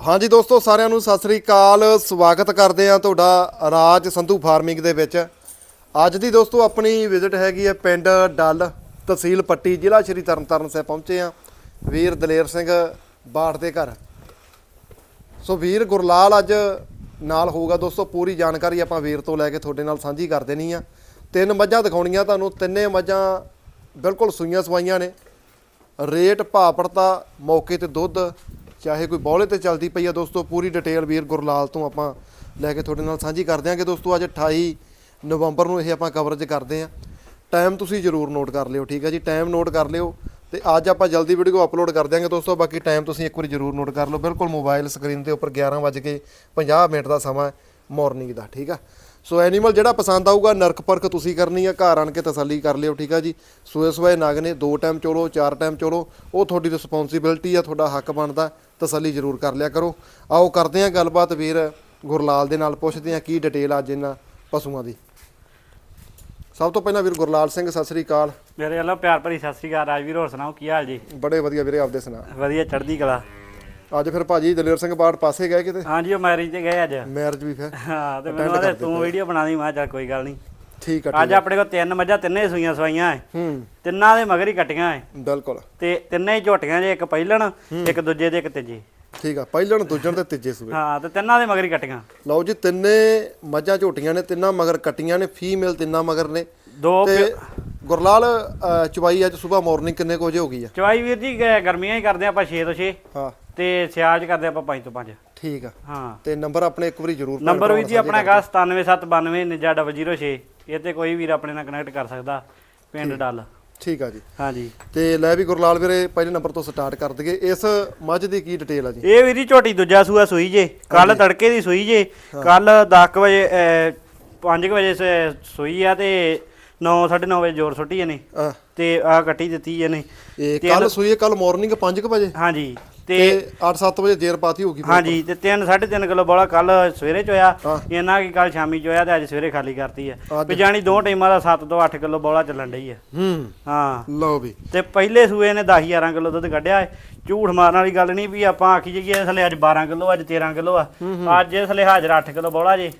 ਹਾਂਜੀ ਦੋਸਤੋ, ਸਾਰਿਆਂ ਨੂੰ ਸਤਿ ਸ੍ਰੀ ਅਕਾਲ। ਸਵਾਗਤ ਕਰਦੇ ਆ ਤੁਹਾਡਾ ਰਾਜ ਸੰਧੂ ਫਾਰਮਿੰਗ ਦੇ ਵਿੱਚ। ਅੱਜ ਦੀ ਦੋਸਤੋ, ਆਪਣੀ ਵਿਜ਼ਿਟ ਹੈਗੀ ਹੈ ਪਿੰਡ ਡੱਲ ਤਹਿਸੀਲ ਪੱਟੀ, ਜ਼ਿਲ੍ਹਾ ਸ਼੍ਰੀ ਤਰਨਤਾਰਨ ਸਾਹਿਬ ਪਹੁੰਚੇ ਆ ਵੀਰ ਦਲੇਰ ਸਿੰਘ ਬਾੜ ਦੇ ਘਰ। ਸੋ ਵੀਰ ਗੁਰਲਾਲ ਅੱਜ ਨਾਲ ਹੋਊਗਾ। ਦੋਸਤੋ, ਪੂਰੀ ਜਾਣਕਾਰੀ ਆਪਾਂ ਵੀਰ ਤੋਂ ਲੈ ਕੇ ਤੁਹਾਡੇ ਨਾਲ ਸਾਂਝੀ ਕਰ ਦੇਣੀ ਆ। ਤਿੰਨ ਮੱਝਾਂ ਦਿਖਾਉਣੀਆਂ ਤੁਹਾਨੂੰ। ਤਿੰਨੇ ਮੱਝਾਂ ਬਿਲਕੁਲ ਸੂਈਆਂ ਸਵਾਈਆਂ ਨੇ। ਰੇਟ ਭਾਅ ਪੜਤਾ ਮੌਕੇ ਤੇ ਦੁੱਧ ਚਾਹੇ ਕੋਈ ਬੌਲੇ ਤੇ ਚੱਲਦੀ ਪਈ ਆ ਦੋਸਤੋ, ਪੂਰੀ ਡਿਟੇਲ ਵੀਰ ਗੁਰਲਾਲ ਤੋਂ ਆਪਾਂ ਲੈ ਕੇ ਤੁਹਾਡੇ ਨਾਲ ਸਾਂਝੀ ਕਰ ਦਿਆਂਗੇ ਦੋਸਤੋ, ਅੱਜ 28 ਨਵੰਬਰ ਨੂੰ ਇਹ ਆਪਾਂ ਕਵਰੇਜ ਕਰਦੇ ਆ। ਟਾਈਮ ਤੁਸੀਂ ਜ਼ਰੂਰ ਨੋਟ ਕਰ ਲਿਓ, ਠੀਕ ਹੈ ਜੀ? ਟਾਈਮ ਨੋਟ ਕਰ ਲਿਓ ਤੇ ਅੱਜ ਆਪਾਂ ਜਲਦੀ ਵੀਡੀਓ ਅਪਲੋਡ ਕਰ ਦਿਆਂਗੇ ਦੋਸਤੋ, ਬਾਕੀ ਟਾਈਮ ਤੁਸੀਂ ਇੱਕ ਵਾਰੀ ਜ਼ਰੂਰ ਨੋਟ ਕਰ ਲਓ। ਬਿਲਕੁਲ ਮੋਬਾਈਲ ਸਕਰੀਨ ਦੇ ਉੱਪਰ 11:50 ਮਿੰਟ ਦਾ ਸਮਾਂ ਮਾਰਨਿੰਗ ਦਾ, ਠੀਕ ਆ? ਸੋ ਐਨੀਮਲ ਜਿਹੜਾ ਪਸੰਦ ਆਊਗਾ ਨਰਕ ਪਰਖ ਤੁਸੀਂ ਕਰਨੀ ਆ ਘਰ ਆਣ ਕੇ ਤਸੱਲੀ ਕਰ ਲਿਓ ਠੀਕ ਆ ਜੀ? ਸੂਏ ਸੂਏ ਨਗ ਨੇ ਦੋ ਟਾਈਮ ਚੋਲੋ ਚਾਰ ਟਾਈਮ ਚੋਲੋ ਉਹ ਤੁਹਾਡੀ ਰਿਸਪੌਂਸਿਬਿਲਟੀ ਆ ਤੁਹਾਡਾ ਹੱਕ ਬਣਦਾ ਤਸੱਲੀ ਜ਼ਰੂਰ ਕਰ ਲਿਆ ਕਰੋ। ਆਓ ਕਰਦੇ ਆ ਗੱਲਬਾਤ ਵੀਰ ਗੁਰਲਾਲ ਦੇ ਨਾਲ ਪੁੱਛਦੇ ਆ ਕੀ ਡਿਟੇਲ ਅੱਜ ਇਹਨਾਂ ਪਸ਼ੂਆਂ ਦੀ? ਸਭ ਤੋਂ ਪਹਿਲਾਂ ਵੀਰ ਗੁਰਲਾਲ ਸਿੰਘ ਸਤਿ ਸ੍ਰੀ ਅਕਾਲ। ਮੇਰੇ ਵੱਲੋਂ ਪਿਆਰ ਭਰੀ ਸਤਿ ਸ੍ਰੀ ਅਕਾਲ ਰਾਜਵੀਰ ਹੋਰ ਸੁਣਾਓ ਕੀ ਹਾਲ ਜੀ? ਬੜੇ ਵਧੀਆ ਵੀਰੇ ਆਪਦੇ ਸੁਣਾ। ਵਧੀਆ ਚੜ੍ਹਦੀ ਕਲਾ। ਅੱਜ ਫਿਰ ਭਾਜੀ ਦਲੇਰ ਸਿੰਘ ਬਾੜ ਪਾਸੇ ਗਏ ਕਿਤੇ? ਹਾਂਜੀ ਉਹ ਮੈਰਿਜ ਤੇ ਗਏ ਅੱਜ। ਮੈਰਿਜ ਵੀ ਫਿਰ? ਹਾਂ ਤੇ ਮੈਨੂੰ ਤੂੰ ਵੀਡੀਓ ਬਣਾ ਦੀ ਮੈਂ ਚੱਲ ਕੋਈ ਗੱਲ ਨਹੀਂ। ਠੀਕ ਆ ਅੱਜ ਆਪਣੇ ਕੋਲ ਤਿੰਨ ਮੱਝਾਂ ਤਿੰਨੇ ਸੂਈਆਂ ਸਵਾਈਆਂ ਐ। ਹੂੰ। ਤਿੰਨਾਂ ਦੇ ਮਗਰ ਹੀ ਕੱਟੀਆਂ ਐ। ਬਿਲਕੁਲ। ਤੇ ਤਿੰਨੇ ਹੀ ਝੋਟੀਆਂ ਜੇ ਇੱਕ ਪਹਿਲਣ ਇੱਕ ਦੂਜੇ ਦੇ ਇੱਕ ਤੀਜੇ। ਠੀਕ ਆ ਪਹਿਲਣ ਦੂਜਣ ਤੇ ਤੀਜੇ ਸੂਏ। ਹਾਂ ਤੇ ਤਿੰਨਾਂ ਦੇ ਮਗਰ ਹੀ ਕੱਟੀਆਂ। ਲਓ ਜੀ ਤਿੰਨੇ ਮੱਝਾਂ ਝੋਟੀਆਂ ਨੇ ਤਿੰਨਾਂ ਮਗਰ ਕੱਟੀਆਂ ਨੇ ਫੀਮੇਲ ਤਿੰਨਾਂ ਮਗਰ ਨੇ। ਦੋ ਤੇ ਗੁਰਲਾਲ ਚਵਾਈ ਅੱਜ ਸਵੇਰ ਮਾਰਨਿੰਗ ਕਿੰਨੇ ਕੁ ਵਜੇ ਹੋ ਗਈ ਆ? ਚਵਾਈ ਵੀਰ ਜੀ ਗਰਮੀਆਂ ਹੀ ਕਰਦੇ ਆਪਾਂ 6 ਤੋਂ 6 ਹਾਂ। ਤੇ ਸਿਆਲ ਚ ਕਰਦੇ ਆਪਾਂ 5 ਤੋਂ 5 ਠੀਕ ਆ। ਹਾਂ। ਤੇ ਨੰਬਰ ਆਪਣੇ ਇੱਕ ਵਾਰੀ ਜ਼ਰੂਰ ਨੰਬਰ ਵੀਰ ਜੀ ਆਪਣਾ ਹੈਗਾ 97799006 ਇਹ ਤੇ ਕੋਈ ਵੀਰ ਆਪਣੇ ਨਾਲ ਕਨੈਕਟ ਕਰ ਸਕਦਾ ਪਿੰਡ ਡੱਲ। ਠੀਕ ਆ ਜੀ। ਹਾਂਜੀ। ਤੇ ਲੈ ਵੀ ਗੁਰਲਾਲ ਵੀਰੇ ਪਹਿਲੇ ਨੰਬਰ ਤੋਂ ਸਟਾਰਟ ਕਰ ਦਈਏ। ਇਸ ਮੱਝ ਦੀ ਕੀ ਡਿਟੇਲ ਆ ਜੀ? ਇਹ ਵੀਰ ਜੀ ਝੋਟੀ ਦੂਜਾ ਸੂਆ ਸੂਈ ਜੇ। ਕੱਲ ਤੜਕੇ ਦੀ ਸੂਈ ਜੇ। ਕੱਲ 10 ਵਜੇ 5 ਵਜੇ ਸੂਈ ਆ ਤੇ 9 9:30 ਵਜੇ ਜੋਰ ਸੁੱਟੀ ਆ ਤੇ ਆ ਕੱਟੀ ਦਿੱਤੀ ਇਹਨੇ। ਇਹ ਕੱਲ ਸੂਈ ਕੱਲ ਮਾਰਨਿੰਗ 5 ਵਜੇ? ਹਾਂਜੀ। ਤੇ ਤੇ 8-7 ਵਜੇ ਦੇਰ ਪਾਤੀ ਹੋਗੀ ਹਾਂਜੀ ਤੇ 3 3.5 ਕਿਲੋ ਬੋਲਾ ਕੱਲ ਸਵੇਰੇ ਚ ਹੋਇਆ ਹਾਂ। ਇਹਨਾਂ ਕੀ ਕੱਲ ਸ਼ਾਮੀ ਚ ਹੋਇਆ ਤੇ ਅੱਜ ਸਵੇਰੇ ਖਾਲੀ ਕਰਤੀ ਅੱਜ- ਵੀ ਜਾਣੀ ਦੋ ਟਾਈਮਾਂ ਦਾ 7 ਤੋਂ 8 ਕਿਲੋ ਬੋਲਾ ਚੱਲਣ ਡਈ ਆ। ਹੂੰ। ਹਾਂ। ਲਓ ਵੀ। ਤੇ ਪਹਿਲੇ ਸੂਏ ਨੇ 10 11 ਕਿਲੋ ਦੁੱਧ ਕੱਢਿਆ ਹੈ। ਝੂਠ ਮਾਰਨ ਵਾਲੀ ਗੱਲ ਨਹੀਂ ਵੀ ਆਪਾਂ ਆਖੀ ਜਾਈਏ ਇਸ ਲਈ ਅੱਜ 12 ਕਿਲੋ ਅੱਜ 13 ਕਿਲੋ ਆ। ਅੱਜ ਇਸ ਲਈ ਹਾਜ਼ਰ 8 ਕਿਲੋ ਬੋਲਾ ਜੇ।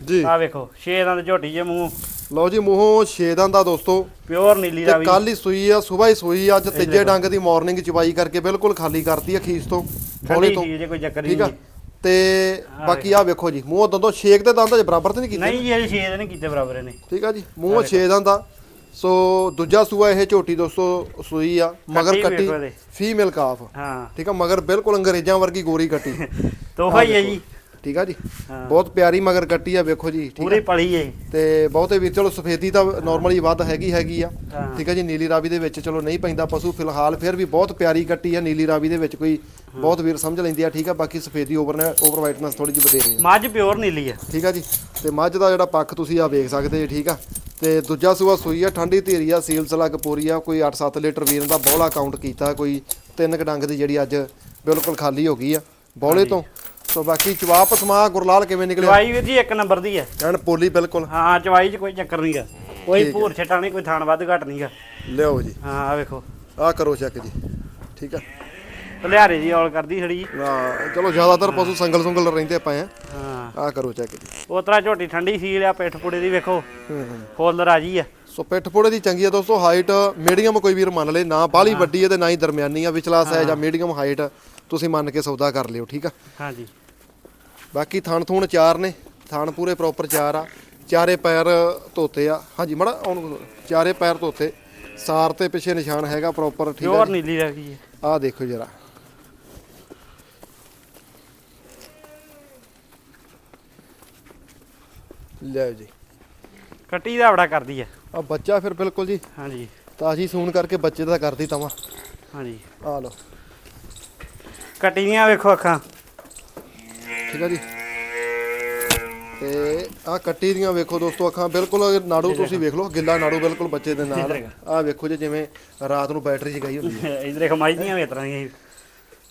ਜੀ। ਆ ਵੇਖੋ ਛੇ ਦੰਦ ਝੋਟੀ ਜੇ ਮੂੰਹ। ਲਓ ਜੀ ਮੂੰਹੋਂ ਛੇਦਾਂ ਦਾ ਦੋਸਤੋ। ਪਿਓਰ ਨੀਲੀ ਤੇ ਰਾਵੀ। ਕੱਲ ਹੀ ਸੂਈ ਆ ਸਵੇਰ ਹੀ ਸੂਈ ਅੱਜ ਤੀਜੇ ਡੰਗ ਦੀ ਮਾਰਨਿੰਗ ਚਵਾਈ ਕਰਕੇ ਬਿਲਕੁਲ ਖਾਲੀ ਕਰਤੀ ਆ ਖੀਸ ਤੋਂ। ਠੰਡੀ ਤੋਂ। ਜੇ ਕੋਈ ਚੱਕਰ ਠੀਕ ਆ ਨਹੀਂ। ਤੇ ਬਾਕੀ ਆ ਵੇਖੋ ਜੀ ਮੂੰਹੋਂ ਦੰਦੋਂ ਛੇਕ ਤੇ ਦੰਦ ਅਜੇ ਬਰਾਬਰ ਤੇ ਨਹੀਂ ਕੀਤੇ? ਨਹੀਂ ਜੀ ਅਜੇ ਛੇ ਦਿਨ ਕੀਤੇ ਬਰਾਬਰ ਇਹਨੇ। ਠੀਕ ਆ ਜੀ ਮੂੰਹੋਂ ਛੇ ਦੰਦ ਆ। ਸੋ ਦੂਜਾ ਸੂਆ ਇਹ ਝੋਟੀ ਦੋਸਤੋ ਸੂਈ ਆ ਮਗਰ ਕੱਟੀ। ਫੀਮੇਲ ਕਾਫ ਹਾਂ। ਠੀਕ ਆ ਮਗਰ ਬਿਲਕੁਲ ਅੰਗਰੇਜ਼ਾਂ ਵਰਗੀ ਗੋਰੀ ਕੱਟੀ। ਤੋਹਫਾ ਹੀ ਹੈ ਜੀ। ਠੀਕ ਆ ਜੀ? ਹਾਂ। ਬਹੁਤ ਪਿਆਰੀ ਮਗਰ ਕੱਟੀ ਆ ਵੇਖੋ ਜੀ ਠੀਕ ਆ? ਪੂਰੀ ਪਲੀ ਹੈ। ਤੇ ਬਹੁਤੇ ਵੀ ਚਲੋ ਸਫੇਦੀ ਤਾਂ ਨਾਰਮਲੀ ਵੱਧ ਹੈਗੀ ਹੈਗੀ ਆ। ਹਾਂ। ਠੀਕ ਹੈ ਜੀ ਨੀਲੀ ਰਾਵੀ ਦੇ ਵਿੱਚ ਚਲੋ ਨਹੀਂ ਪੈਂਦਾ ਪਸ਼ੂ ਫਿਲਹਾਲ ਫਿਰ ਵੀ ਬਹੁਤ ਪਿਆਰੀ ਕੱਟੀ ਆ ਨੀਲੀ ਰਾਵੀ ਦੇ ਵਿੱਚ ਕੋਈ ਬਹੁਤ ਵੀਰ ਸਮਝ ਲੈਂਦੇ ਆ ਠੀਕ ਆ? ਬਾਕੀ ਸਫੇਦੀ ਓਵਰ ਨੇ ਓਵਰ ਵਾਈਟਨੈਸ ਥੋੜੀ ਜਿਹੀ ਵਧੇਰੇ ਆ। ਮੱਝ ਪਿਓਰ ਨੀਲੀ ਆ। ਠੀਕ ਆ ਜੀ ਤੇ ਮੱਝ ਦਾ ਜਿਹੜਾ ਪੱਖ ਤੁਸੀਂ ਆ ਵੇਖ ਸਕਦੇ ਜੀ ਠੀਕ ਆ? ਤੇ ਦੂਜਾ ਸੂਆ ਸੂਈ ਆ ਠੰਡੀ ਧੀਰੀ ਆ ਸੀਲ ਸਲੱਗ ਪੂਰੀ ਆ ਕੋਈ 8-7 ਲੀਟਰ ਵੀਰ ਦਾ ਬੌਲਾ ਕਾਊਂਟ ਕੀਤਾ ਕੋਈ ਤਿੰਨ ਕੁ ਡੰਗ ਦੀ ਜਿਹੜੀ ਅੱਜ ਬਿਲਕੁਲ ਖਾਲੀ ਹੋ ਗਈ ਆ ਬੌਲੇ ਤੋਂ ਸੋ ਬਾਕੀ ਚਵਾਪ ਸਮਾ ਗੁਰਲਾਲ ਕਿਵੇਂ ਨਿਕਲਿਆ? ਚਵਾਈ ਵੀਰ ਜੀ ਇੱਕ ਨੰਬਰ ਦੀ ਹੈ ਐਨ ਪੋਲੀ ਬਿਲਕੁਲ। ਹਾਂ ਚਵਾਈ 'ਚ ਕੋਈ ਚੱਕਰ ਨਹੀਂਗਾ ਕੋਈ ਭੂਰ ਛਟਾ ਨਹੀਂ ਕੋਈ ਥਾਣ ਵੱਧ ਘਟ ਨਹੀਂਗਾ ਲਿਓ ਜੀ। ਹਾਂ ਆ ਵੇਖੋ। ਆ ਕਰੋ ਚੈੱਕ ਜੀ। ਠੀਕ ਆ ਭਲਿਆਰੇ ਜੀ ਔਲ ਕਰਦੀ ਜੀ ਨਾ ਚਲੋ ਜ਼ਿਆਦਾਤਰ ਪਸ਼ੂ ਸੰਗਲ ਸੁੰਗਲ ਰਹਿੰਦੇ ਪਏ ਆ ਹਾਂ। ਆ ਕਰੋ ਚੈੱਕ ਜੀ। ਉਤਰਾ ਝੋਟੀ ਠੰਡੀ ਸੀਲ ਆ ਪਿੱਠ ਪੁੜੇ ਦੀ ਵੇਖੋ। ਫੁੱਲ ਰਾਜੀ ਆ। ਸੋ ਪਿੱਠ ਪੋੜੇ ਦੀ ਚੰਗੀ ਆ ਦੋਸਤੋ ਹਾਈਟ ਮੀਡੀਅਮ ਕੋਈ ਵੀਰ ਮੰਨ ਲੇ ਨਾ ਬਾਹਲੀ ਵੱਡੀ ਹੈ ਤੇ ਨਾ ਹੀ ਦਰਮਿਆਨੀ ਆ ਵਿਚਲਾ ਸਾਈਜ਼ ਆ ਮੀਡੀਅਮ ਹਾਈਟ ਤੁਸੀਂ ਮੰਨ ਕੇ ਸੌਦਾ ਕਰ ਲਿਓ ਠੀਕ ਆ? ਹਾਂਜੀ। ਬਾਕੀ ਥਣ ਥੂਣ ਚਾਰ ਨੇ ਥਣ ਪੂਰੇ ਪ੍ਰੋਪਰ ਚਾਰ ਆ। ਚਾਰੇ ਪੈਰ ਧੋਤੇ ਆ। ਹਾਂਜੀ ਮੜਾ ਹੁਣ ਚਾਰੇ ਪੈਰ ਧੋਤੇ। ਸਾਰ ਤੇ ਪਿੱਛੇ ਨਿਸ਼ਾਨ ਹੈਗਾ ਪ੍ਰੋਪਰ ਠੀਕ ਆ ਪਿਓਰ ਨੀਲੀ ਰਹਿ ਗਈ ਹੈ। ਆ ਦੇਖੋ ਜਰਾ। ਲੈ ਜੀ। ਕੱਟੀ ਦਾ ਬੜਾ ਕਰਦੀ ਆ ਆ ਬੱਚਾ ਫਿਰ ਬਿਲਕੁਲ ਜੀ। ਹਾਂਜੀ। ਤਾਜੀ ਸੂਣ ਕਰਕੇ ਬੱਚੇ ਦਾ ਕਰਦੀ ਤਵਾ। ਹਾਂਜੀ। ਆ ਲਓ। ਕੱਟੀ ਦੀਆਂ ਵੇਖੋ ਅੱਖਾਂ। ਠੀਕ ਆ ਜੀ। ਤੇ ਆ ਕੱਟੀ ਦੀਆਂ ਵੇਖੋ ਦੋਸਤੋ ਅੱਖਾਂ। ਬਿਲਕੁਲ ਨਾੜੂ ਤੁਸੀਂ ਵੇਖ ਲਓ ਗਿੱਲਾ ਨਾੜੂ ਬਿਲਕੁਲ ਬੱਚੇ ਦੇ ਨਾਲ। ਆ ਵੇਖੋ ਜੀ ਜਿਵੇਂ ਰਾਤ ਨੂੰ ਬੈਟਰੀ ਜਗਾਈ ਹੁੰਦੀ ਹੈ। ਇਧਰ ਦੇਖ ਮਾਈ ਦੀਆਂ ਵੀ ਦੀਆਂ।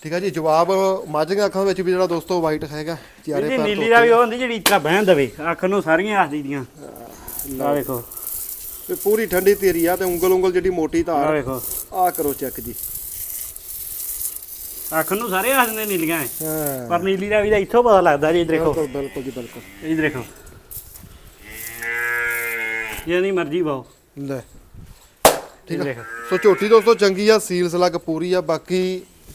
ਠੀਕ ਆ ਜੀ ਜਵਾਬ ਮਾਝੀਆਂ ਅੱਖਾਂ ਵਿੱਚ ਵੀ ਜਿਹੜਾ ਦੋਸਤੋ ਵਾਈਟ ਹੈਗਾ ਚਾਰੇ ਇਹ ਪੈਰ ਨੀਲੀ ਦਾ ਵੀ ਉਹ ਹੁੰਦੀ ਜਿਹੜੀ ਇਸ ਤਰ੍ਹਾਂ ਬਹਿਣ ਦਵੇ। ਅੱਖ ਨੂੰ ਸਾਰੀਆਂ ਆਖਦੀ ਦੀਆਂ ਆ ਵੇਖੋ। ਤੇ ਪੂਰੀ ਠੰਡੀ ਤੇਰੀ ਆ ਤੇ ਉਂਗਲ ਉਂਗਲ ਜਿਹੜੀ ਮੋਟੀ ਆ ਧਾਰ ਵੇਖੋ। ਆ ਕਰੋ ਚੈੱਕ ਜੀ। ਅੱਖ ਨੂੰ ਸਾਰੇ ਆ ਜਾਂਦੇ ਨੀਲੀਆਂ। ਐ। ਹਾਂ। ਪਰ ਨੀਲੀ ਦਾ ਵੀ ਤਾਂ ਇੱਥੋਂ ਪਤਾ ਲੱਗਦਾ ਜੀ ਦੇਖੋ। ਬਿਲਕੁਲ ਬਿਲਕੁਲ ਜੀ ਬਿਲਕੁਲ। ਇਹ ਦੇਖੋ। ਜਿਹਦੀ ਮਰਜ਼ੀ ਪਾਓ ਲੈ। ਠੀਕ ਦੇਖੋ। ਸੋ ਝੋਟੀ ਦੋਸਤੋ ਚੰਗੀ ਆ ਸੀਲ ਸਲੱਗ ਪੂਰੀ ਆ ਬਾਕੀ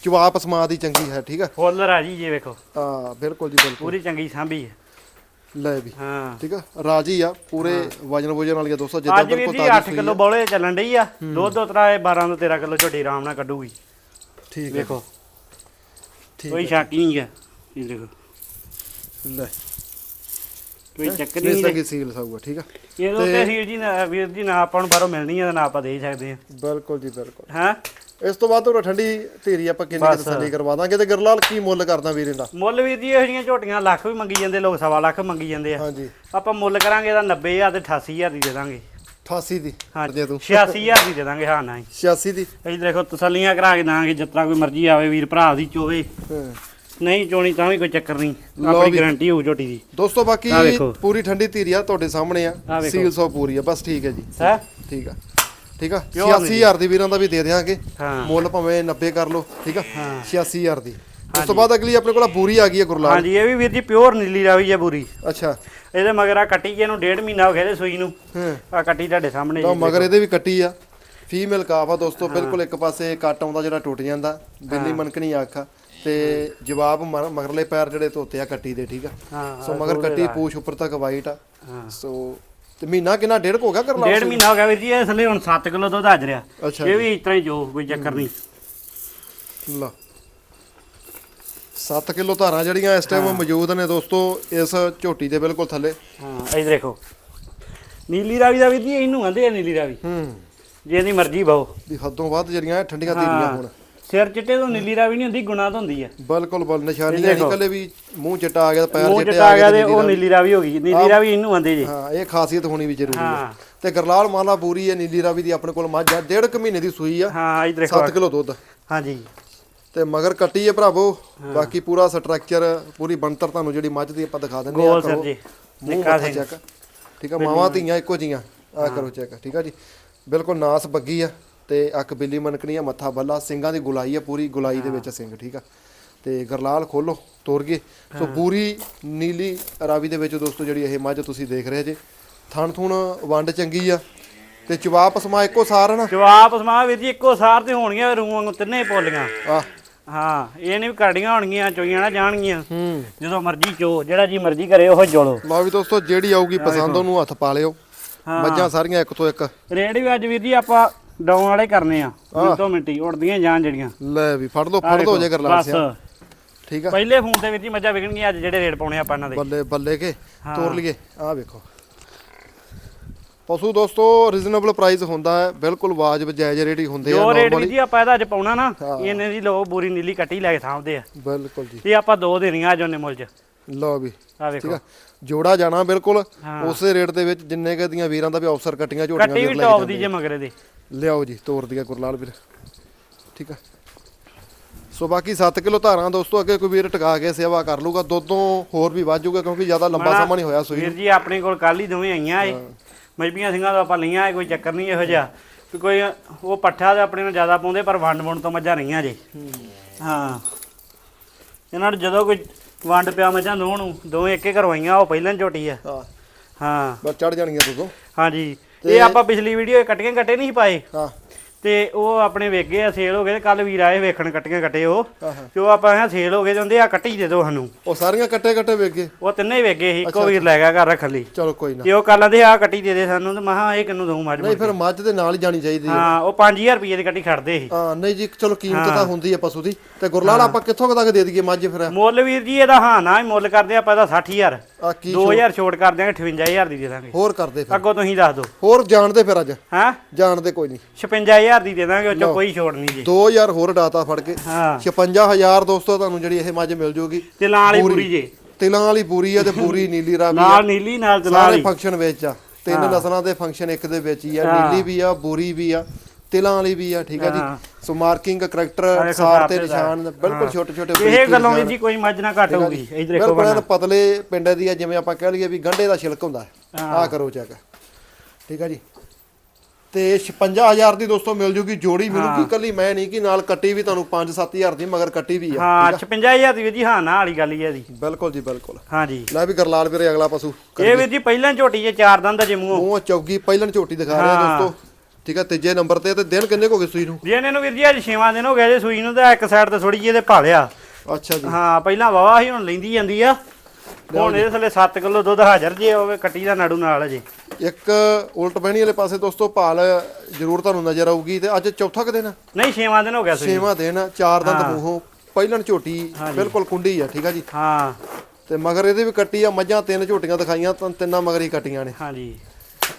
ਜਵਾਬ ਸਮਾਂ ਦੀ ਚੰਗੀ ਹੈ ਠੀਕ ਆ? ਫੁੱਲ ਰਾਜੀ ਜੀ ਵੇਖੋ। ਹਾਂ ਬਿਲਕੁਲ ਜੀ ਬਿਲਕੁਲ। ਪੂਰੀ ਚੰਗੀ ਸਾਂਭੀ ਹੈ। ਲੈ ਵੀ। ਹਾਂ। ਠੀਕ ਆ? ਰਾਜੀ ਆ ਪੂਰੇ ਵਜਨ ਵਜਨ ਵਾਲੀਆਂ ਦੋਸਤੋ ਜਿੱਦਾਂ ਬਿਲਕੁਲ ਤਾਜ਼ੀ 8 ਸੂਈ ਕਿਲੋ। ਬੌਲੇ ਚੱਲਣ ਡਈ ਆ। ਦੁੱਧ ਇਹ 12 ਤੋਂ 13 ਕਿਲੋ ਝੋਟੀ ਆਰਾਮ ਨਾਲ ਕੱਢੂਗੀ। ਠੀਕ ਹੈ ਵੇਖੋ। ਠੀਕ ਕੋਈ ਸ਼ੱਕ ਹੀ ਨਹੀਂ ਹੈ ਇਹ ਦੇਖੋ। ਲੈ। ਕੋਈ ਚੱਕਰ ਨਹੀਂ ਸੰਗੀ ਸੀਲ ਸਾਊਗਾ ਠੀਕ ਆ? ਇਹਦੇ ਉੱਤੇ ਸੀਲ ਜੀ ਨਾ ਵੀਰ ਜੀ ਨਾ ਆਪਾਂ ਨੂੰ ਬਾਹਰੋਂ ਮਿਲਣੀ ਹੈ ਤਾਂ ਨਾ ਆਪਾਂ ਦੇ ਸਕਦੇ ਹਾਂ ਬਿਲਕੁਲ ਜੀ ਬਿਲਕੁਲ। ਹਾਂ? ਇਸ ਤੋਂ ਬਾਅਦ ਉਹ ਠੰਡੀ ਧੀਰੀ ਆਪਾਂ ਕਿੰਨੀ ਕੁ ਬਸ। ਤਸੱਲੀ ਕਰਵਾ ਦਾਂਗੇ ਤੇ ਗਰਲਾਲ ਕੀ ਮੁੱਲ ਕਰਦਾ ਵੀਰ ਇਹਦਾ ਮੁੱਲ ਵੀਰ ਜੀ ਇਹੋ ਜਿਹੀਆਂ ਝੋਟੀਆਂ ਲੱਖ ਵੀ ਮੰਗੀ ਜਾਂਦੇ ਲੋਕ ਸਵਾ ਲੱਖ ਮੰਗੀ ਜਾਂਦੇ ਆ। ਹਾਂਜੀ। ਆਪਾਂ ਮੁੱਲ ਕਰਾਂਗੇ ਇਹਦਾ 90000 ਤੇ 88000 ਦੀ ਦੇ ਦਾਂਗੇ। 88 ਦੀ ਦੇ ਤੂੰ। 86000 ਦੀ ਦੇ ਦਾਂਗੇ ਹਾਂ ਨਾ 86 ਦੀ। ਅਸੀਂ ਦੇਖੋ ਤਸੱਲੀਆਂ ਕਰਾ ਕੇ ਦਾਂਗੇ ਜਿੱਤਰਾ ਕੋਈ ਮਰਜ਼ੀ ਆਵੇ ਵੀਰ ਭਰਾ ਦੀ ਚੋਵੇ। ਨਹੀਂ ਚੋਣੀ ਤਾਂ ਵੀ ਕੋਈ ਚੱਕਰ ਨਹੀਂ ਆਪਣੀ। ਗਾਰੰਟੀ ਹੋਊ ਝੋਟੀ ਦੀ। ਦੋਸਤੋ ਬਾਕੀ। ਪੂਰੀ ਠੰਡੀ ਧੀਰੀ ਆ ਤੁਹਾਡੇ ਸਾਹਮਣੇ ਆ। ਸੀਲ ਸੌ ਪੂਰੀ ਆ ਬਸ ਠੀਕ ਹੈ ਜੀ। ਹੈ? ਠੀਕ ਆ। ਠੀਕ ਆ। Pure 86000 ਦੀ ਵੀਰਾਂ ਦਾ ਵੀ ਦੇ ਦਿਆਂਗੇ। ਹਾਂ। ਮੁੱਲ ਭਾਵੇਂ 90 ਕਰ ਲਓ ਠੀਕ ਆ। ਹਾਂ। 86000 ਦੀ। ਉਸ ਤੋਂ ਬਾਅਦ ਅਗਲੀ ਆਪਣੇ ਕੋਲ ਬੂਰੀ ਆ ਗਈ ਹੈ ਗੁਰਲਾਲ। ਹਾਂਜੀ ਇਹ ਵੀ ਵੀਰ ਜੀ ਪਿਓਰ ਨੀਲੀ ਰਾਵੀ ਹੈ ਪੂਰੀ ਅੱਛਾ। ਇਹਦੇ ਮਗਰ ਆ ਕੱਟੀ ਜੇ ਨੂੰ ਡੇਢ ਮਹੀਨਾ ਹੋ ਗਿਆ ਇਹਦੇ ਸੂਈ ਨੂੰ। ਹਾਂ। ਆ ਕੱਟੀ ਤੁਹਾਡੇ ਸਾਹਮਣੇ ਜੀ ਮਗਰ ਇਹਦੇ ਵੀ ਕੱਟੀ ਆ। ਫੀਮੇਲ ਕਾਫ ਆ ਦੋਸਤੋ ਬਿਲਕੁਲ ਇੱਕ ਪਾਸੇ ਕੱਟ ਆਉਂਦਾ ਜਿਹੜਾ ਟੁੱਟ ਜਾਂਦਾ ਬਿੱਲੀ ਮਨਕਣੀ ਆਖਾ ਤੇ ਜਵਾਬ ਮਗਰਲੇ ਪੈਰ ਜਿਹੜੇ ਧੋਤੇ ਆ ਕੱਟੀ ਦੇ ਠੀਕ ਆ? ਹਾਂ ਸੋ ਮਗਰ ਕੱਟੀ ਪੂਛ ਉੱਪਰ ਤੱਕ ਵਾਈਟ ਆ। ਹਾਂ। ਸੋ ਤੇ ਮਹੀਨਾ ਕਿੰਨਾ ਡੇਢ ਹੋ ਗਿਆ ਕਰ ਲਾ ਡੇਢ ਮਹੀਨਾ ਹੋ ਗਿਆ ਵੀਰ ਜੀ ਇਹ ਥੱਲੇ ਹੁਣ 7 ਕਿਲੋ ਦੁੱਧ ਅੱਛਾ ਇਹ ਵੀ ਇਸ ਤਰ੍ਹਾਂ ਹੀ ਜੋ ਕੋਈ ਚੱਕਰ ਨਹੀਂ। ਲਾ 7 ਕਿਲੋ ਧਾਰਾਂ ਜਿਹੜੀਆਂ ਇਸ ਟਾਈਮ ਮੌਜੂਦ ਨੇ ਦੋਸਤੋ ਇਸ ਝੋਟੀ ਦੇ ਬਿਲਕੁਲ ਥੱਲੇ। ਹਾਂ ਇਹ ਦੇਖੋ। ਨੀਲੀ ਰਾਵੀ ਦਾ ਵੀਰ ਜੀ ਇਹਨੂੰ ਕਹਿੰਦੇ ਆ ਨੀਲੀ ਰਾਵੀ। ਹੂੰ। ਜੇ ਇਹਦੀ ਮਰਜ਼ੀ ਬਾਓ। ਵੀ ਹੱਦੋਂ ਵੱਧ ਜਿਹੜੀਆਂ ਠੰਡੀਆਂ ਧੀਰੀਆਂ ਹੁਣ। ਸਿਰ ਚਿੱਟੇ ਤੋਂ ਨੀਲੀ ਰਾਵੀ ਨਹੀਂ ਹੁੰਦੀ ਗੁਣਾ ਤੋਂ ਹੁੰਦੀ ਆ। ਬਿਲਕੁਲ ਬਲ ਨਿਸ਼ਾਨੀਆਂ ਨਹੀਂ ਕੱਲੇ ਵੀ ਮੂੰਹ ਚਿੱਟਾ ਆ ਗਿਆ ਪੈਰ ਮੂੰਹ ਚਿੱਟੇ ਆ ਗਿਆ ਤੇ ਉਹ। ਨੀਲੀ ਰਾਵੀ ਹੋ ਗਈ ਨੀਲੀ ਰਾਵੀ ਇਹਨੂੰ ਆਂਦੇ ਜੀ। ਹਾਂ ਇਹ ਖਾਸੀਅਤ ਹੋਣੀ ਵੀ ਜ਼ਰੂਰੀ ਹੈ ਹਾਂ। ਤੇ ਗਰਲਾਲ ਮਾਲਾ ਪੂਰੀ ਹੈ ਨੀਲੀ ਰਾਵੀ ਦੀ ਆਪਣੇ ਕੋਲ ਮੱਝ ਆ ਡੇਢ ਕੁ ਮਹੀਨੇ ਦੀ ਸੂਈ ਆ। ਹਾਂ ਇਹ ਦੇਖੋ। 7 ਕਿਲੋ ਦੁੱਧ। ਹਾਂਜੀ। ਤੇ ਮਗਰ ਕੱਟੀ ਹੈ ਭਰਾਵੋ। ਬਾਕੀ ਪੂਰਾ ਸਟਰਕਚਰ ਪੂਰੀ ਬਣਤਰ ਤੁਹਾਨੂੰ ਜਿਹੜੀ ਮੱਝ ਦੀ ਆਪਾਂ ਦਿਖਾ ਦਿੰਦੇ ਗੋਲ ਕਰੋ। ਨਿੱਕਾ ਚੈੱਕ ਠੀਕ ਆ ਮਾਵਾਂ ਧੀਆਂ ਇੱਕੋ ਜੀਆਂ ਆ ਕਰੋ ਚੈੱਕ ਠੀਕ ਆ ਜੀ। ਬਿਲਕੁਲ ਨਾਸ ਬੱਗੀ ਆ ਤੇ ਅੱਖ ਬਿੱਲੀ ਮਨਕਣੀ ਆ ਮੱਥਾ ਬੱਲਾ ਸਿੰਘਾਂ ਦੀ ਗੁਲਾਈ ਆ ਪੂਰੀ ਗੁਲਾਈ ਦੇ ਵਿੱਚ ਸਿੰਘ ਠੀਕ ਆ। ਤੇ ਗਰਲਾਲ ਖੋਲੋ ਤੋਰ ਗਏ। ਸੋ ਪੂਰੀ ਨੀਲੀ ਰਾਵੀ ਦੇ ਵਿੱਚ ਦੋਸਤੋ ਜਿਹੜੀ ਇਹ ਮੱਝ ਤੁਸੀਂ ਦੇਖ ਰਹੇ ਜੇ। ਥਣ ਥੁਣ ਵੰਡ ਚੰਗੀ ਆ। ਤੇ ਪਸਮਾ ਇੱਕੋ ਸਾਰ ਆ ਨਾ। ਜਵਾਬ ਸਮਾ ਵੀਰ ਜੀ ਇੱਕੋ ਸਾਰ ਤੇ ਹੋਣਗੀਆਂ ਵਾਂਗੂ ਤਿੰਨੇ ਪੋਲੀਆਂ। ਆ ਹਾਂ ਇਹ ਨਹੀਂ ਵੀ ਕਰੜੀਆਂ ਹੋਣਗੀਆਂ ਚੋਈਆਂ ਨਾ ਜਾਣਗੀਆਂ। ਹੂੰ। ਜਦੋਂ ਮਰਜ਼ੀ ਚੋ ਜਿਹੜਾ ਜੀ ਮਰਜ਼ੀ ਕਰੇ ਉਹ ਜੋਲੋ ਲਓ ਵੀ ਦੋਸਤੋ ਜਿਹੜੀ ਆਊਗੀ ਪਸੰਦ ਉਹਨੂੰ ਹੱਥ ਪਾ ਲਿਓ। ਹਾਂ। ਮੱਝਾਂ ਸਾਰੀਆਂ ਇੱਕ ਤੋਂ ਇੱਕ। ਰੇਡ ਵੀ ਅੱਜ ਵੀਰ ਜੀ ਆਪਾਂ ਡਾਉਣ ਵਾਲੇ ਕਰਨੇ ਆ। ਮਿੰਟੋ ਮਿੰਟੀ ਉੜਦੀਆਂ ਜਾਣ ਜਿਹੜੀਆਂ। ਲੈ ਵੀ ਫੜ ਲਓ ਫੜ ਲਓ ਜੇ ਗਰਲਾਲ ਬਸ। ਸਿਆ ਠੀਕ ਆ। ਪਹਿਲੇ ਫੋਨ ਤੇ ਵੀਰ ਜੀ ਮੱਝਾਂ ਵਿਕਣਗੀਆਂ ਅੱਜ ਜਿਹੜੇ ਰੇਟ ਪਾਉਣੇ ਆਪਾਂ ਇਹਨਾਂ ਦੇ। ਬੱਲੇ ਬੱਲੇ ਕੇ। ਤੋਰ ਲਈਏ। ਆਹ ਵੇਖੋ। ਪਸ਼ੂ ਦੋਸਤੋ ਰੀਜ਼ਨੇਬਲ ਪ੍ਰਾਈਸ ਹੁੰਦਾ ਹੈ ਬਿਲਕੁਲ ਵਾਜਬ ਜਾਇਜ਼ ਰੇਟ ਹੀ ਹੁੰਦੇ ਆ ਜੋ ਰੇਟ ਜੀ ਆਪਾਂ ਇਹਦਾ ਅੱਜ ਪਾਉਣਾ ਨਾ। ਇਹਨੇ ਦੀ ਲੋ ਬੂਰੀ ਨੀਲੀ ਕੱਟੀ ਲੈ ਕੇ ਥਾਂਦੇ ਆ। ਬਿਲਕੁਲ ਜੀ। ਇਹ ਆਪਾਂ ਦੋ ਦੇਣੀਆਂ ਅੱਜ ਉਹਨੇ ਮੁੱਲ ਚ। ਲਓ ਵੀ ਆ ਵੇਖੋ। ਜੋੜਾ ਜਾਣਾ ਬਿਲਕੁਲ। ਉਸੇ ਰੇਟ ਦੇ ਵਿੱਚ ਜਿੰਨੇ ਕੁ ਦੀਆਂ ਵੀਰਾਂ ਦਾ ਵੀ ਅਫਸਰ ਕੱਟੀਆਂ ਝੋਟੀਆਂ ਕੱਟੀ ਵੀ ਵੀਰ ਲੈ ਟੌਪ ਕੇ ਦੀ ਜੇ ਮਗਰੇ ਦੇ। ਲਿਆਓ ਜੀ ਤੋਰ ਦਿਆ ਗੁਰਲਾਲ ਵੀਰ। ਠੀਕ ਆ। ਸੋ ਬਾਕੀ 7 ਕਿਲੋ ਧਾਰਾਂ ਦੋਸਤੋ ਅੱਗੇ ਕੋਈ ਵੀਰ ਟਿਕਾ ਕੇ ਸੇਵਾ ਕਰ ਲੂਗਾ ਦੁੱਧੋਂ ਹੋਰ ਵੀ ਵੱਧ ਜਾਊਗਾ ਕਿਉਂਕਿ ਜ਼ਿਆਦਾ ਲੰਬਾ ਸਮਾਂ ਨਹੀਂ ਹੋਇਆ ਸੂਈ ਵੀਰ ਜੀ ਆਪਣੇ ਕੋਲ ਕੱਲ ਹੀ ਦੋਵੇਂ ਆਈਆਂ ਏ। ਮਜਬੀਆਂ ਸਿੰਘਾਂ ਦਾ ਆਪਾਂ ਲਈਆਂ ਕੋਈ ਚੱਕਰ ਨਹੀਂ ਇਹੋ ਜਿਹਾ। ਵੀ ਕੋਈ ਉਹ ਪੱਠਾ ਦੇ ਆਪਣੇ ਨਾਲ ਜ਼ਿਆਦਾ ਪਾਉਂਦੇ ਪਰ ਵੰਡ ਵੰਡ ਤੋਂ ਮੱਝਾਂ ਰਹੀਆਂ ਜੇ। ਹਾਂ। ਇਹਨਾਂ ਨੂੰ ਜਦੋਂ ਕੋਈ ਵੰਡ ਪਿਆ ਮੱਝਾਂ ਦੋਵਾਂ ਨੂੰ ਦੋਵੇਂ ਇੱਕੇ ਕਰਵਾਈਆਂ ਉਹ ਪਹਿਲਾਂ ਝੋਟੀ ਆ। ਹਾਂ। ਹਾਂ। ਬਸ ਚੜ ਜਾਣਗੀਆਂ ਦੁੱਧੋਂ ਹਾਂਜੀ। ਇਹ ਆਪਾਂ ਪਿਛਲੀ ਵੀਡੀਓ ਕੱਟੀਆਂ ਕੱਟੇ ਨਹੀਂ ਪਾਏ। ਹਾਂ। ਤੇ ਉਹ ਆਪਣੇ ਵੇਖ ਗਏ ਆ ਸੇਲ ਹੋ ਗਏ ਤੇ ਕੱਲ ਵੀਰ ਆਏ ਵੇਖਣ ਕੱਟੀਆਂ ਕੱਟੇ ਉਹ। ਤੇ ਉਹ ਆਪਾਂ ਹਾਂ ਸੇਲ ਹੋ ਗਏ ਜਾਂਦੇ ਆ ਕੱਟੀ ਦੇ ਦਿਓ ਸਾਨੂੰ। ਉਹ ਸਾਰੀਆਂ ਕੱਟੇ ਕੱਟੇ ਵੇਖ? ਗਏ ਉਹ ਤਿੰਨੇ ਗਏ ਸੀ ਇੱਕੋ ਵੀਰ ਲੈ ਗਿਆ ਘਰ ਰੱਖਣ ਲਈ। ਚਲੋ ਕੋਈ ਨਾ। ਤੇ ਉਹ ਕੱਲ ਆਂਦੇ ਆ ਕੱਟੀ ਦੇ ਦੇ ਸਾਨੂੰ ਤੇ ਮਹਾ ਇਹ ਕਿੰਨੂੰ ਦਊ ਮੱਝ ਨਹੀਂ ਫਿਰ ਮੱਝ ਦੇ ਨਾਲ ਹੀ ਜਾਣੀ ਚਾਹੀਦੀ ਹੈ। ਉਹ 5000 ਰੁਪਏ ਦੀ ਕੱਟੀ ਖੜਦੇ ਸੀ। ਹਾਂ ਨਹੀਂ ਜੀ ਚਲੋ ਕੀਮਤ ਤਾਂ ਹੁੰਦੀ ਹੈ ਪਸ਼ੂ ਦੀ। ਤੇ ਗੁਰਲਾਲ ਆਪਾਂ ਕਿੱਥੋਂ ਤੱਕ ਦੇ ਦਈਏ ਮੱਝ ਫਿਰ? ਮੁੱਲ ਵੀਰ ਜੀ ਇਹਦਾ ਹਾਂ ਨਾ ਮੁੱਲ ਕਰਦੇ ਆਪਾਂ ਇਹਦਾ 60000 ਆ ਕੀ 2000 ਛੋਟ ਕਰ ਦਿਆਂਗੇ 58000 ਦੀ ਦੇ ਦਾਂਗੇ। ਹੋਰ ਕਰਦੇ ਫਿਰ। ਅੱਗੋਂ ਤੁਸੀਂ ਦੱਸ ਦਿਓ ਹੋਰ ਜਾਣਦੇ ਫਿਰ ਅੱਜ? ਹਾਂ? ਜਾਣਦੇ ਕੋਈ ਨਹੀਂ। 56000 ਦੀ ਦੇ ਦਾਂਗੇ ਉਹ ਚੋਂ ਕੋਈ ਛੋਟ ਨਹੀਂ ਜੀ। 2000 ਹੋਰ ਡਾਟਾ ਫੜ ਕੇ। ਹਾਂ। 56000 ਦੋਸਤੋ ਤੁਹਾਨੂੰ ਜਿਹੜੀ ਇਹ ਮੱਝ ਮਿਲ ਜੂਗੀ ਤੇ ਲਾਂ ਵਾਲੀ ਪੂਰੀ। ਜੇ। ਤਿਲਾਂ ਵਾਲੀ ਪੂਰੀ ਆ ਤੇ ਪੂਰੀ ਨੀਲੀ ਰਾਵੀ ਨਾਲ ਨੀਲੀ ਨਾਲ ਤੇ ਨਾਲ ਸਾਰੇ ਹੀ ਫੰਕਸ਼ਨ ਵਿੱਚ ਆ। ਤਿੰਨ ਨਸਲਾਂ ਦੇ ਫੰਕਸ਼ਨ ਇੱਕ ਦੇ ਵਿੱਚ ਹੀ ਆ। ਨੀਲੀ ਵੀ ਆ ਬੂਰੀ ਵੀ ਆ। ਤਿਲਾਂ ਵਾਲੀ ਵੀ ਆ ਠੀਕ ਆ ਜੀ। ਹਾਂ। ਸੋ ਮਾਰਕਿੰਗ ਕਰੈਕਟਰ ਸਾਰ ਤੇ ਨਿਸ਼ਾਨ ਬਿਲਕੁਲ ਛੋਟੇ ਛੋਟੇ ਇਹ ਗੱਲੋਂ ਜੀ ਕੋਈ ਮੱਝ ਨਾ ਘੱਟ ਹੋਊਗੀ ਇਧਰ ਦੇਖੋ ਬਿਲਕੁਲ ਪਤਲੇ ਪਿੰਡ ਦੀ ਆ ਜਿਵੇਂ ਆਪਾਂ ਕਹਿ ਲਈਏ ਵੀ ਗੰਢੇ ਦਾ ਛਿਲਕ ਹੁੰਦਾ। ਹਾਂ। ਆ ਕਰੋ ਚੈੱਕ ਠੀਕ ਆ ਜੀ। ਤੇ 56000 ਦੀ ਦੋਸਤੋ ਮਿਲ ਜੂਗੀ ਜੋੜੀ ਮਿਲੂਗੀ ਕੱਲੀ ਮੈਂ ਨਹੀਂ ਕਿ ਨਾਲ ਕੱਟੀ ਵੀ ਤੁਹਾਨੂੰ 5-7000 ਦੀ ਮਗਰ ਕੱਟੀ ਵੀ ਆ ਹਾਂ 56000 ਦੀ ਜੀ ਹਾਂ ਨਾ ਵਾਲੀ ਗੱਲ ਹੀ ਹੈ ਦੀ ਬਿਲਕੁਲ ਜੀ ਬਿਲਕੁਲ। ਹਾਂਜੀ ਲੈ ਵੀ ਗਰਲਾਲ ਵੀਰੇ ਅਗਲਾ ਪਸ਼ੂ ਇਹ ਵੀਰ ਜੀ ਪਹਿਲਾਂ ਝੋਟੀ ਜੇ ਚਾਰ ਦੰਦ ਦਾ ਜਿਮੂ ਮੂੰਹ। ਚੌਗੀ ਪਹਿਲਣ ਝੋਟੀ ਦਿਖਾ ਰਿਹਾ ਹਾਂ। ਦੋਸਤੋ। ਠੀਕ ਹੈ ਤੀਜੇ ਨੰਬਰ ਤੇ ਤੇ ਦਿਨ ਕਿੰਨੇ ਹੋ ਗਏ ਸੂਈ ਨੂੰ? ਜੀ ਇਹਨਾਂ ਨੂੰ ਵੀਰ ਜੀ ਅੱਜ 6ਵਾਂ ਦਿਨ ਹੋ ਗਿਆ ਜੇ ਸੂਈ ਨੂੰ ਤੇ ਇੱਕ ਸਾਈਡ ਤੇ ਥੋੜੀ ਜਿਹੀ ਇਹਦੇ ਭਾਲਿਆ ਅੱਛਾ ਜੀ। ਹਾਂ ਪਹਿਲਾਂ ਵਾਵਾ ਸੀ ਹੁਣ ਲੈਂਦੀ ਜਾਂਦੀ ਆ। ਹੁਣ ਇਹਦੇ ਥੱਲੇ 7 ਕਿਲੋ ਦੁੱਧ ਹਾਜ਼ਰ ਜੇ ਹੋਵੇ ਕੱਟੀ ਦਾ ਨਾੜੂ ਨਾਲ ਜੇ। ਇੱਕ ਉਲਟ ਬਹਿਣੀ ਵਾਲੇ ਪਾਸੇ ਦੋਸਤੋ ਭਾਲ ਜ਼ਰੂਰ ਤੁਹਾਨੂੰ ਨਜ਼ਰ ਆਊਗੀ ਤੇ ਅੱਜ ਚੌਥਾ ਕੁ ਦਿਨ ਆ? ਨਹੀਂ 6ਵਾਂ ਦਿਨ ਹੋ ਗਿਆ ਸੂਈ ਛੇਵਾਂ ਦਿਨ ਆ, ਚਾਰ ਦੰਦ ਹਾਂ। ਮੂੰਹੋਂ ਪਹਿਲਣ ਝੋਟੀ ਬਿਲਕੁਲ ਕੁੰਡੀ ਆ ਠੀਕ ਆ ਜੀ। ਹਾਂ। ਤੇ ਮਗਰ ਇਹਦੇ ਵੀ ਕੱਟੀ ਆ ਮੱਝਾਂ ਤਿੰਨ ਝੋਟੀਆਂ ਦਿਖਾਈਆਂ ਤਾਂ ਤਿੰਨਾਂ ਮਗਰ ਹੀ ਕੱਟੀਆਂ ਨੇ। ਹਾਂਜੀ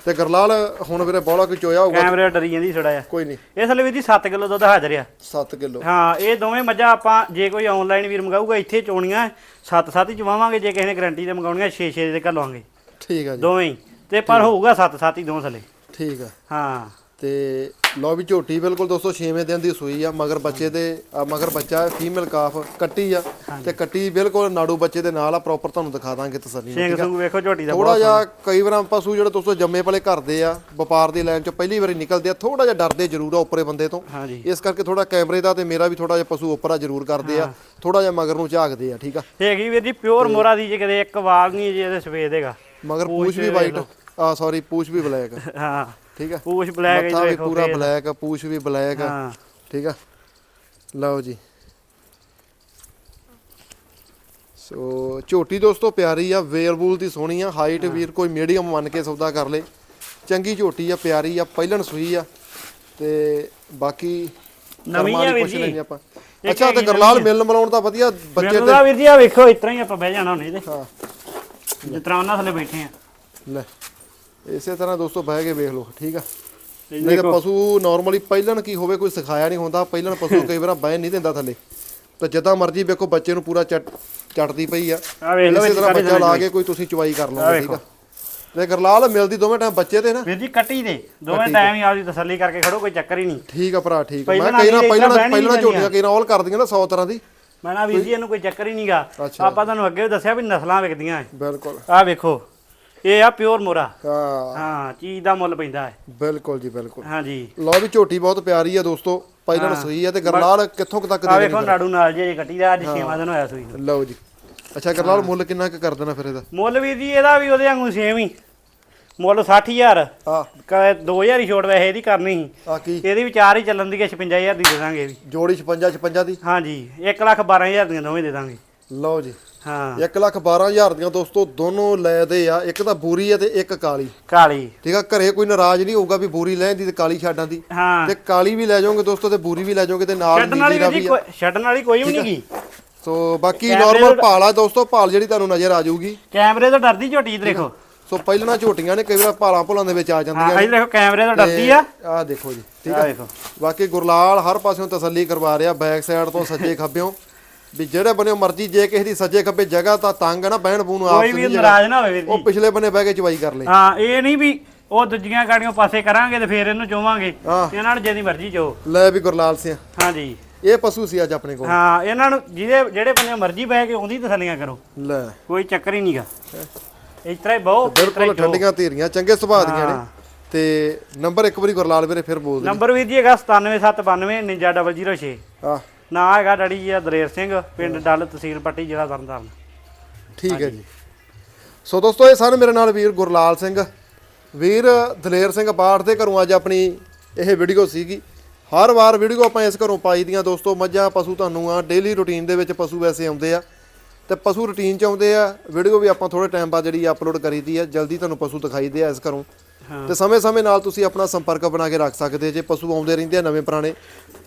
ਤੇ ਗਰਲਾਲ ਹੁਣ ਵੀਰੇ ਬੋਲਾ ਕੋਈ ਚੋਇਆ ਹੋਊਗਾ ਕੈਮਰੇ ਡਰੀ ਜਾਂਦੀ ਥੋੜਾ ਜਿਹਾ। ਕੋਈ ਨਹੀਂ। ਇਹ ਥੱਲੇ ਵੀਰ ਜੀ 7 ਕਿਲੋ ਦੁੱਧ ਹਾਜ਼ਰ ਆ। 7 ਕਿਲੋ। ਹਾਂ ਇਹ ਦੋਵੇਂ ਮੱਝਾਂ ਆਪਾਂ ਜੇ ਕੋਈ ਆਨਲਾਈਨ ਵੀਰ ਮੰਗਾਊਗਾ ਇੱਥੇ ਚੋਣੀਆਂ 7-7 ਹੀ ਚਵਾਵਾਂਗੇ ਜੇ ਕਿਸੇ ਨੇ ਗਾਰੰਟੀ ਤੇ ਮੰਗਾਉਣੀਆਂ 6-6 ਦੇ ਘੱਲਵਾਂਗੇ ਠੀਕ ਆ ਜੀ। ਦੋਵੇਂ ਤੇ ਪਰ ਹੋਊਗਾ 7-7 ਹੀ ਦੋ ਥੱਲੇ। ਠੀਕ ਆ। ਹਾਂ। ਤੇ ਲੋ ਵੀ ਝੋਟੀ ਬਿਲਕੁਲ ਦੋਸਤੋ 6ਵੇਂ ਦਿਨ ਦੀ ਸੂਈ ਆ ਮਗਰ ਬੱਚੇ ਦੇ ਆ ਮਗਰ ਬੱਚਾ ਫੀਮੇਲ ਕਾਫ ਕੱਟੀ ਆ ਤੇ ਕੱਟੀ ਬਿਲਕੁਲ ਨਾੜੂ ਬੱਚੇ ਦੇ ਨਾਲ ਆ ਪ੍ਰੋਪਰ ਤੁਹਾਨੂੰ ਦਿਖਾ ਦਾਂਗੇ ਤਸੱਲੀ ਨਾਲ ਸਿੰਘ ਸੰਗ ਵੇਖੋ ਝੋਟੀ ਦਾ ਥੋੜਾ ਜਿਹਾ ਕਈ ਵਾਰ ਪਸ਼ੂ ਜਿਹੜੇ ਦੋਸਤੋ ਜੰਮੇ ਵਾਲੇ ਕਰਦੇ ਆ ਵਪਾਰ ਦੀ ਲਾਈਨ ਚੋਂ ਪਹਿਲੀ ਵਾਰੀ ਨਿਕਲਦੇ ਆ ਥੋੜਾ ਜਿਹਾ ਡਰਦੇ ਜ਼ਰੂਰ ਆ ਉੱਪਰੇ ਬੰਦੇ ਤੋਂ। ਇਸ ਕਰਕੇ ਥੋੜਾ ਕੈਮਰੇ ਦਾ ਤੇ ਮੇਰਾ ਵੀ ਥੋੜਾ ਜਿਹਾ ਪਸ਼ੂ ਉੱਪਰਾ ਜ਼ਰੂਰ ਕਰਦੇ ਆ ਥੋੜਾ ਜਿਹਾ ਮਗਰ ਨੂੰ ਝਾਕਦੇ ਆ ਠੀਕ ਆ? ਹੈਗੀ ਵੀਰ ਜੀ ਪਿਓਰ ਮੋਰਾ ਦੀ ਜੇ ਕਦੇ ਇੱਕ ਵਾਲ ਨਹੀਂ ਜੇ ਇਹਦੇ ਸਫੇਦ ਹੈਗਾ। ਮਗਰ ਪੂਛ ਵੀ ਵਾਈਟ ਆ ਸੌਰੀ ਪੂਛ ਵੀ ਬਲੈਕ ਹਾਂ। ਠੀਕ ਆ? ਪੂਛ ਬਲੈਕ ਵੀ ਵੇਖੋ ਪੂਰਾ ਬਲੈਕ ਆ ਪੂਛ ਵੀ ਬਲੈਕ ਆ ਹਾਂ। ਠੀਕ ਆ? ਲਓ ਜੀ। ਸੋ ਝੋਟੀ ਦੋਸਤੋ ਪਿਆਰੀ ਆ ਵੇਅਰਵੂਲ ਦੀ ਸੋਹਣੀ ਆ ਹਾਈਟ ਵੀਰ ਕੋਈ ਮੀਡੀਅਮ ਮੰਨ ਕੇ ਸੌਦਾ ਕਰ ਲੇ। ਚੰਗੀ ਝੋਟੀ ਆ ਪਿਆਰੀ ਆ ਪਹਿਲਣ ਸੂਈ ਆ। ਤੇ ਬਾਕੀ ਨਵੀਂ ਕਰਮਾਂ ਆ ਦੀ ਵੀਰ ਜੀ। ਨਹੀਂ ਆਪਾਂ। ਇੱਕ ਅੱਛਾ ਤੇ ਹੈਗੀ ਗਰਲਾਲ ਮਿਲਣ ਮਲਾਉਣ ਤਾਂ ਵਧੀਆ ਬੱਚੇ ਤੇ ਵੀਰ ਜੀ ਆ ਵੇਖੋ ਇਸ ਤਰ੍ਹਾਂ ਹੀ ਆਪਾਂ ਬਹਿ ਜਾਣਾ ਹੁਣ ਇਹਦੇ। ਹਾਂ। ਜਿਸ ਤਰ੍ਹਾਂ ਉਹਨਾਂ ਥੱਲੇ ਬੈਠੇ ਆ। ਲੈ। ਇਸੇ ਤਰ੍ਹਾਂ ਦੋਸਤੋ ਬਹਿ ਕੇ ਵੇਖ ਲਓ ਠੀਕ ਆ? ਨਹੀਂ ਤਾਂ ਪਸ਼ੂ ਨਾਰਮਲੀ ਪਹਿਲਣ ਕੀ ਹੋਵੇ ਕੋਈ ਸਿਖਾਇਆ ਨਹੀਂ ਹੁੰਦਾ ਪਹਿਲਣ ਪਸ਼ੂ ਕਈ ਵਾਰ ਬਹਿ ਨਹੀਂ ਦਿੰਦਾ ਥੱਲੇ। ਤਾਂ ਜਿੱਦਾਂ ਮਰਜ਼ੀ ਵੇਖੋ ਬੱਚੇ ਨੂੰ ਪੂਰਾ ਚੱਟ ਚਟਦੀ ਪਈ ਆ। ਇਸੇ ਤਰ੍ਹਾਂ ਬੱਚਾ ਲਾ ਕੇ ਕੋਈ ਤੁਸੀਂ ਚਵਾਈ ਕਰ ਲਓਗੇ ਠੀਕ ਆ? ਤੇ ਗਰਲਾਲ ਮਿਲਦੀ ਦੋਵੇਂ ਟਾਈਮ ਬੱਚੇ ਤੇ ਨਾ। ਵੀਰ ਜੀ ਕੱਟੀ ਦੇ। ਦੋਵੇਂ ਟਾਈਮ ਹੀ ਆਪਦੀ ਤਸੱਲੀ ਕਰਕੇ ਖੜੋ ਕੋਈ ਚੱਕਰ ਹੀ ਨਹੀਂ। ਠੀਕ ਆ ਭਰਾ ਠੀਕ ਆ। ਮੈਂ ਕਈ ਨਾ ਪਹਿਲਾਂ ਪਹਿਲਾਂ ਝੋਟੀਆਂ ਕਈ ਨਾ ਆਲ ਕਰਦੀਆਂ ਨਾ 100 ਤਰ੍ਹਾਂ ਦੀ। ਮੈਂ ਨਾ ਵੀਰ ਜੀ ਇਹਨੂੰ ਕੋਈ ਚੱਕਰ ਹੀ ਨਹੀਂਗਾ। ਆਪਾਂ ਤੁਹਾਨੂੰ ਅੱਗੇ ਵੀ ਦੱਸਿਆ ਵੀ ਨਸਲਾਂ ਵਿਕਦੀਆਂ ਬਿਲਕੁਲ। ਆ ਵੇਖੋ। ਇਹ ਆ ਪਿਓਰ ਮੋਰਾ। ਹਾਂ। ਹਾਂ ਚੀਜ਼ ਦਾ ਮੁੱਲ ਪੈਂਦਾ ਹੈ। ਬਿਲਕੁਲ ਜੀ ਬਿਲਕੁਲ। ਹਾਂਜੀ। ਲਓ ਵੀ ਝੋਟੀ ਬਹੁਤ ਪਿਆਰੀ ਆ ਦੋਸਤੋ ਪਹਿਲਾਂ ਸਹੀ ਆ ਤੇ ਗਰਲਾਲ ਕਿੱਥੋਂ ਕੁ ਤੱਕ ਆ ਦੇ ਵੇਖੋ ਨਾੜੂ ਨਾਲ ਜੇ ਕੱਟੀ ਦਾ ਅੱਜ 6ਵਾਂ ਦਿਨ ਹੋਇਆ ਸੂਈ ਨੂੰ। ਲਓ ਜੀ। ਅੱਛਾ ਗਰਲਾਲ ਮੁੱਲ ਕਿੰਨਾ ਕੁ ਕਰ ਦੇਣਾ ਫਿਰ ਇਹਦਾ? ਮੁੱਲ ਵੀਰ ਜੀ ਇਹਦਾ ਵੀ ਉਹਦੇ ਵਾਂਗੂ ਸੇਮ ਹੀ। ਮੁੱਲ 60000 ਆ ਕਦੇ 2000 ਹੀ ਛੋਟ ਵੈਸੇ ਇਹਦੀ ਕਰਨੀ ਸੀ। ਆ ਕੀ? ਇਹਦੀ ਵੀ ਚਾਰ ਹੀ ਚੱਲਣ ਦੀ ਹੈ 56000 ਦੀ ਦੇ ਦਾਂਗੇ ਵੀ। ਜੋੜੀ 56 56 ਦੀ? ਹਾਂਜੀ 1 ਲੱਖ 12000 ਦੀਆਂ ਦੋਵੇਂ ਦੇ ਦਾਂਗੇ। ਲਓ ਜੀ। ਹਾਂ। 1 ਲੱਖ 12000 ਦੀਆਂ ਦੋਸਤੋ ਦੋਨੋਂ ਲੈ ਦੇ ਆ ਇੱਕ ਤਾਂ ਬੂਰੀ ਆ ਤੇ ਇੱਕ ਕਾਲੀ। ਕਾਲੀ। ਠੀਕ ਆ ਘਰੇ ਕੋਈ ਨਾਰਾਜ਼ ਨਹੀਂ ਹੋਊਗਾ ਵੀ ਬੂਰੀ ਲੈਣ ਦੀ ਤੇ ਕਾਲੀ ਛੱਡਾਂ ਦੀ। ਹਾਂ। ਤੇ ਕਾਲੀ ਵੀ ਲੈ ਜਾਓਗੇ ਦੋਸਤੋ ਤੇ ਬੂਰੀ ਵੀ ਲੈ ਜਾਓਗੇ ਤੇ ਨਾਲ ਛੱਡਣ ਵਾਲੀ ਵੀ ਕੋਈ- ਛੱਡਣ ਵਾਲੀ ਕੋਈ ਵੀ ਨਹੀਂ ਗੀ। ਸੋ ਬਾਕੀ ਨਾਰਮਲ ਭਾਲ ਆ ਦੋਸਤੋ ਭਾਲ ਜਿਹੜੀ ਤੁਹਾਨੂੰ ਨਜ਼ਰ ਆ ਜਾਊਗੀ। ਕੈਮਰੇ ਤੋਂ ਡਰਦੀ ਝੋਟੀ ਦੇਖੋ। ਸੋ ਪਹਿਲਾਂ ਝੋਟੀਆਂ ਨੇ ਕਈ ਵਾਰ ਭਾਲਾਂ ਭੁਲਾਂ ਦੇ ਵਿੱਚ ਆ ਹਾਂ ਜਾਂਦੀਆਂ ਇੱਧਰ ਦੇਖੋ ਕੈਮਰੇ ਤੋਂ ਡਰਦੀ ਆ। ਆ ਦੇਖੋ ਜੀ ਠੀਕ ਆ ਆ। ਵੇਖੋ ਬਾਕੀ ਗੁਰਲਾਲ ਹਰ ਪਾਸਿਓਂ ਤਸੱਲੀ ਕਰਵਾ ਰਿਹਾ ਬੈਕ ਸਾਈਡ ਤੋਂ ਸੱਜੇ ਖੱਬਿਓਂ। ਵੀ ਜਿਹੜੇ ਬੰਨੇ ਮਰਜ਼ੀ ਜੇ ਕਿਸੇ ਦੀ ਸੱਜੇ ਖੱਬੇ ਜਗ੍ਹਾ ਤਾਂ ਤੰਗ ਨਾ ਬਹਿਣ ਬੂਣ ਨੂੰ ਕੋਈ ਵੀ ਨਾਰਾਜ਼ ਨਾ ਹੋਵੇ ਉਹ ਪਿਛਲੇ ਬੰਨੇ ਬਹਿ ਕੇ ਚਵਾਈ ਕਰ ਲੈ। ਹਾਂ ਇਹ ਨਹੀਂ ਵੀ ਉਹ ਦੂਜੀਆਂ ਗਾੜੀਆਂ ਪਾਸੇ ਕਰਾਂਗੇ ਤੇ ਫੇਰ ਇਹਨੂੰ ਚੋਵਾਂਗੇ। ਇਹਨਾਂ ਨੂੰ ਜਿਹਦੀ ਮਰਜ਼ੀ ਚੋ। ਲੈ ਵੀ ਗੁਰਲਾਲ ਸਿੰਘ। ਹਾਂਜੀ। ਇਹ ਪਸ਼ੂ ਸੀ ਅੱਜ ਆਪਣੇ ਕੋਲ। ਹਾਂ ਇਹਨਾਂ ਨੂੰ ਜਿਹਦੇ ਜਿਹੜੇ ਬੰਦੇ ਮਰਜ਼ੀ ਬਹਿ ਕੇ ਉਹਦੀ ਤਸੱਲੀਆਂ ਕਰੋ। ਲੈ। ਕੋਈ ਚੱਕਰ ਹੀ ਨਹੀਂਗਾ। ਇਸ ਤਰ੍ਹਾਂ ਹੀ ਬਹੁ ਬਿਲਕੁਲ। ਠੰਡੀਆਂ ਧੀਰੀਆਂ ਚੰਗੇ ਸੁਭਾਅ ਦੀਆਂ ਨੇ। ਤੇ ਨੰਬਰ ਇੱਕ ਵਾਰੀ ਗੁਰਲਾਲ ਵੀਰੇ ਫਿਰ ਬੋਲ ਦੇ ਨੰਬਰ ਵੀਰ ਜੀ ਹੈਗਾ 97792 99006 ਆ ਨਾਂ ਹੈਗਾ ਡੈਡੀ ਜੀ ਆ ਦਲੇਰ ਸਿੰਘ ਪਿੰਡ ਡੱਲ ਤਹਿਸੀਲ ਪੱਟੀ ਜ਼ਿਲ੍ਹਾ ਤਰਨਤਾਰਨ। ਠੀਕ ਹੈ ਜੀ। ਸੋ ਦੋਸਤੋ ਇਹ ਸਨ ਮੇਰੇ ਨਾਲ ਵੀਰ ਗੁਰਲਾਲ ਸਿੰਘ। ਵੀਰ ਦਲੇਰ ਸਿੰਘ ਬਾੜ ਦੇ ਘਰੋਂ ਅੱਜ ਆਪਣੀ ਇਹ ਵੀਡੀਓ ਸੀਗੀ। ਹਰ ਵਾਰ ਵੀਡੀਓ ਆਪਾਂ ਇਸ ਘਰੋਂ ਪਾਈ ਦੀਆਂ ਦੋਸਤੋ ਮੱਝਾਂ ਪਸ਼ੂ ਤੁਹਾਨੂੰ ਆ ਡੇਲੀ ਰੁਟੀਨ ਦੇ ਵਿੱਚ ਪਸ਼ੂ ਵੈਸੇ ਆਉਂਦੇ ਆ। ਤੇ ਪਸ਼ੂ ਰੁਟੀਨ ਚ ਆਉਂਦੇ ਆ। ਵੀਡੀਓ ਵੀ ਆਪਾਂ ਥੋੜੇ ਟਾਈਮ ਬਾਅਦ ਜਿਹੜੀ ਅਪਲੋਡ ਕਰੀਦੀ ਆ ਜਲਦੀ ਤੁਹਾਨੂੰ ਪਸ਼ੂ ਦਿਖਾਈਦੇ ਆ ਇਸ ਘਰੋਂ। ਤੇ ਸਮੇਂ-ਸਮੇਂ ਨਾਲ ਤੁਸੀਂ ਆਪਣਾ ਸੰਪਰਕ ਬਣਾ ਕੇ ਰੱਖ ਸਕਦੇ ਜੇ ਪਸ਼ੂ ਆਉਂਦੇ ਰਹਿੰਦੇ ਆ ਨਵੇਂ ਪੁਰਾਣੇ